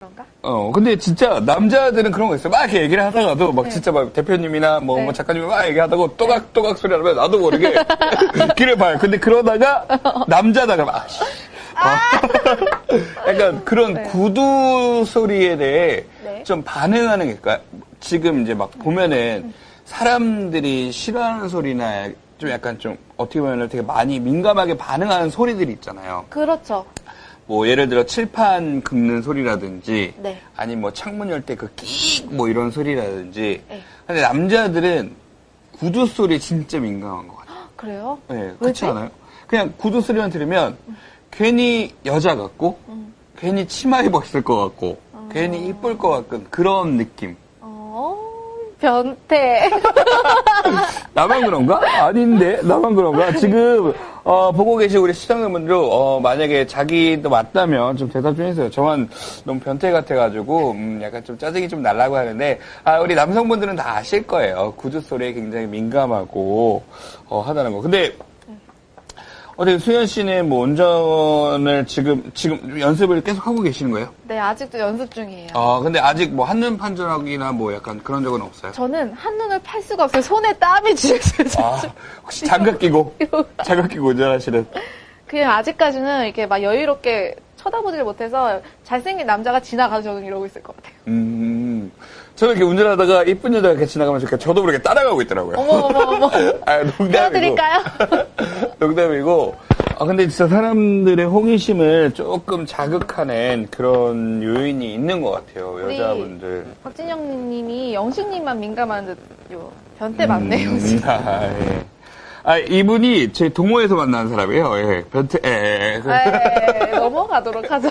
그런가? 어, 근데 진짜 남자들은 그런 거 있어요. 막 이렇게 얘기를 하다가도 막 진짜 막 대표님이나 뭐, 네. 뭐 작가님이 막 얘기하다가 또각또각 소리 나면 나도 모르게 귀를 봐요. 근데 그러다가 남자다가 막, 씨. 어. 약간 그런 구두 소리에 대해 네. 좀 반응하는 게, 그러니까 지금 이제 막 보면은 사람들이 싫어하는 소리나 좀 약간 좀 어떻게 보면 되게 많이 민감하게 반응하는 소리들이 있잖아요. 그렇죠. 뭐 예를 들어 칠판 긁는 소리라든지 네. 아니면 뭐 창문 열 때 그 끼익 뭐 이런 소리라든지 네. 근데 남자들은 구두 소리 진짜 민감한 것 같아요. 그래요? 네, 그렇지 왜지? 않아요? 그냥 구두 소리만 들으면 괜히 여자 같고 음. 괜히 치마 입었을 것 같고 괜히 이쁠 것 같은 그런 느낌. 어, 변태. 나만 그런가? 아닌데 나만 그런가? 지금 어, 보고 계신 우리 시청자분들도 어, 만약에 자기도 맞다면 좀 대답 좀 해주세요. 저만 너무 변태 같아가지고 음, 약간 좀 짜증이 좀 날라고 하는데 아, 우리 남성분들은 다 아실 거예요. 구두 소리에 굉장히 민감하고 어, 하다는 거. 근데 어떻게 수현 씨는 뭐 운전을 지금 지금 연습을 계속 하고 계시는 거예요? 네, 아직도 연습 중이에요. 아 근데 아직 뭐 한눈 판정하기나 뭐 약간 그런 적은 없어요? 저는 한눈을 팔 수가 없어요. 손에 땀이 지었어요. 아 혹시 장갑 끼고 장갑 끼고 운전하시는? 그냥 아직까지는 이렇게 막 여유롭게 쳐다보질 못해서 잘생긴 남자가 지나가도 저는 이러고 있을 것 같아요. 음, 저는 이렇게 운전하다가 이쁜 여자가 이렇게 지나가면서 저도 모르게 따라가고 있더라고요. 어머, 어머, 어머. 아, 농담이고. 띄워드릴까요? 농담이고. 아, 근데 진짜 사람들의 호기심을 조금 자극하는 그런 요인이 있는 것 같아요, 여자분들. 박진영 님이 영식님만 민감한 듯요. 변태 맞네, 음, 영식. 아, 예. 아, 이분이 제 동호회에서 만난 사람이에요. 예. 변태, 예, 예. 그- 네, 넘어가도록 하죠.